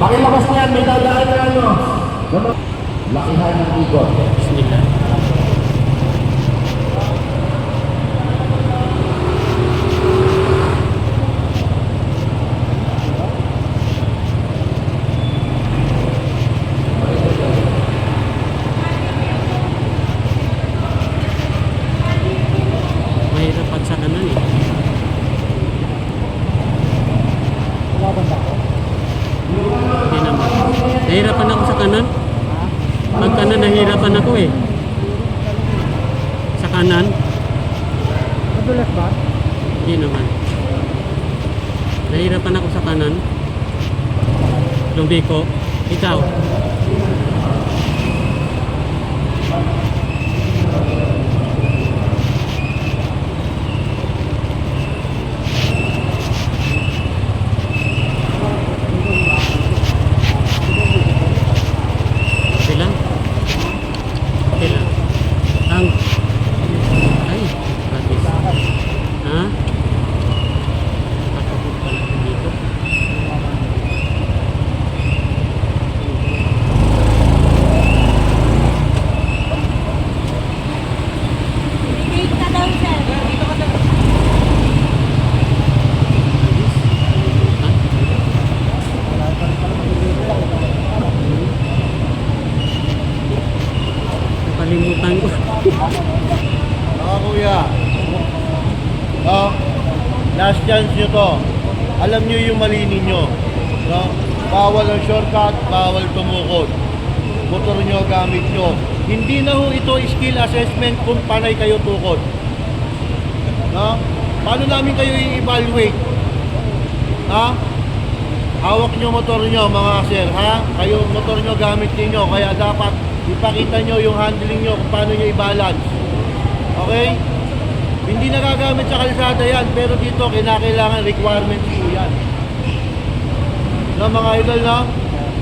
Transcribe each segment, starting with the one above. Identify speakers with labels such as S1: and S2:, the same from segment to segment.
S1: Pakilabas mo yan, may dadaan na ano. Lakihan ng ikot.
S2: Mahirap pag sa kanan eh. Hindi naman. Nahirapan ako sa kanan. Pag kanan, nahirapan ako eh. Sa kanan,
S3: Madulas ba?
S2: hindi naman. Nahirapan ako sa kanan. Lumiko. Ikaw. Okay lang. Okay lang. Ang... Ay, batis. Ha? Patapot pala ko dito.
S4: Take na daw, sir.
S2: Ha? Nakalimutan ko.
S5: Mga kuya, no? last chance nyo to. Alam nyo yung mali ninyo. No? Bawal ang shortcut, bawal tumukod. Motor nyo gamit nyo. Hindi na ho ito skill assessment kung panay kayo tukod. No? Paano namin kayo i-evaluate? Ha? Hawak nyo motor nyo mga sir, ha? Kayo motor nyo gamit ninyo, kaya dapat ipakita nyo yung handling nyo kung paano nyo i-balance. Okay? Hindi nagagamit sa kalsada yan, pero dito kinakailangan requirements po yan. No, mga idol, no?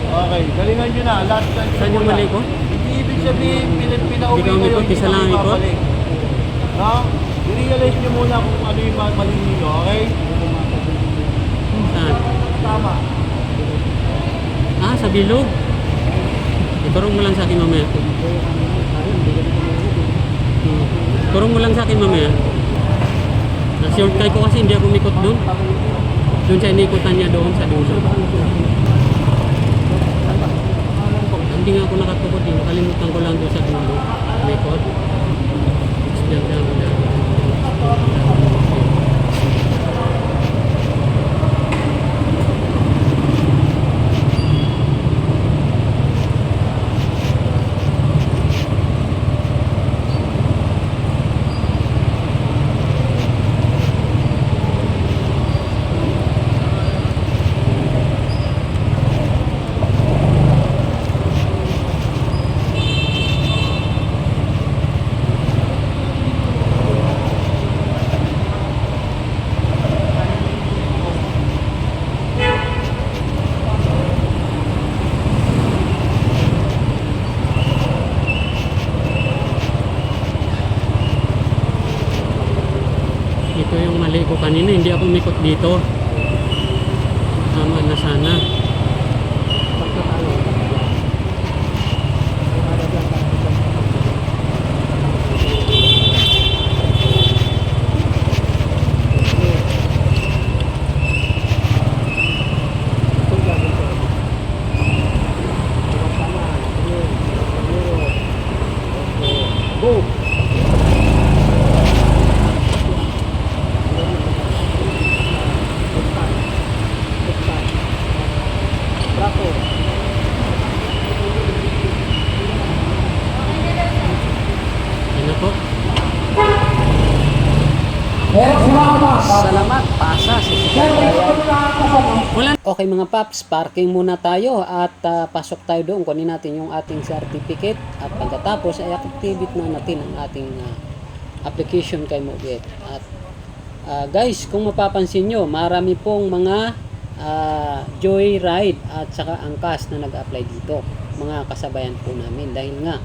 S5: Okay, galingan nyo na. Last time
S2: Saan yung mali ko?
S5: Hindi ibig sabihin, pinag pinauwi
S2: Hindi
S5: hindi kayo
S2: ang ikot?
S5: babalik. No? I-realize nyo muna kung ano yung ma- mali ninyo, okay?
S2: Saan?
S5: Tama.
S2: Ah, sa bilog. Iturong mo lang sa akin mamaya. Hmm. Turong mo lang sa akin mamaya. Na-shortcut ko kasi hindi ako umikot doon. Doon sa inikutan niya doon sa dulo. Hindi nga ako nakatukot din. Nakalimutan ko lang doon sa dulo. Umikot. Explain lang na. Ito yung mali ko kanina, hindi ako umikot dito. Tama na sana. Po?
S1: Salamat.
S3: Pasa. Okay mga paps, parking muna tayo at ah, pasok tayo doon. Kunin natin yung ating certificate at pagkatapos ay activate na natin ang ating ah, application kay Moget. At ah, guys, kung mapapansin nyo, marami pong mga ah, joyride at saka angkas na nag-apply dito. Mga kasabayan po namin dahil nga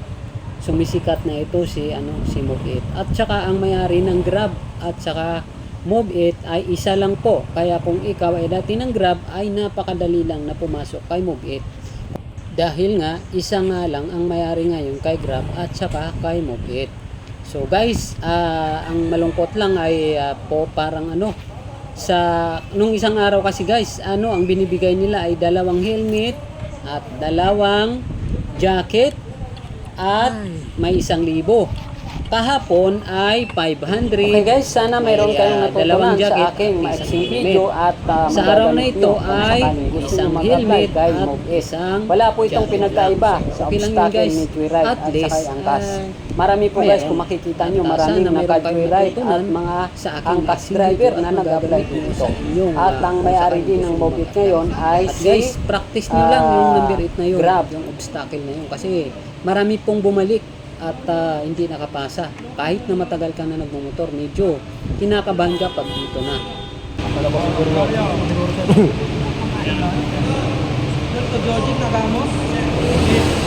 S3: sumisikat na ito si ano si Moget at saka ang may-ari ng Grab at saka Move ay isa lang po. Kaya kung ikaw ay dati ng Grab ay napakadali lang na pumasok kay Move. Dahil nga, isa nga lang ang mayari ngayon kay Grab at saka kay Move. So guys, ah, ang malungkot lang ay ah, po parang ano, sa nung isang araw kasi guys, ano ang binibigay nila ay dalawang helmet at dalawang jacket at may isang libo. Kahapon ay 500. Okay guys, sana mayroon kayong natutunan sa aking maiksing video at uh, sa araw na ito ay isang helmet at isang Wala po itong pinagkaiba sa obstacle
S2: guys.
S3: ni Joyride
S2: At
S3: at, saka angkas.
S2: ah,
S3: Marami po guys, kung makikita nyo,
S2: At,
S3: maraming naka-Joyride at mga
S2: sa aking
S3: angkas driver na nag-apply dito. At
S2: ah,
S3: ang may-ari din ng. Mobit ngayon ay si
S2: guys, practice nyo lang yung
S3: ah,
S2: number 8 na yun. Yung obstacle na yun. Kasi marami pong bumalik at ah, hindi nakapasa. Kahit na matagal ka na nagmumotor, medyo kinakabahan ka pag dito na.
S6: Dito, Jojing, nagamos.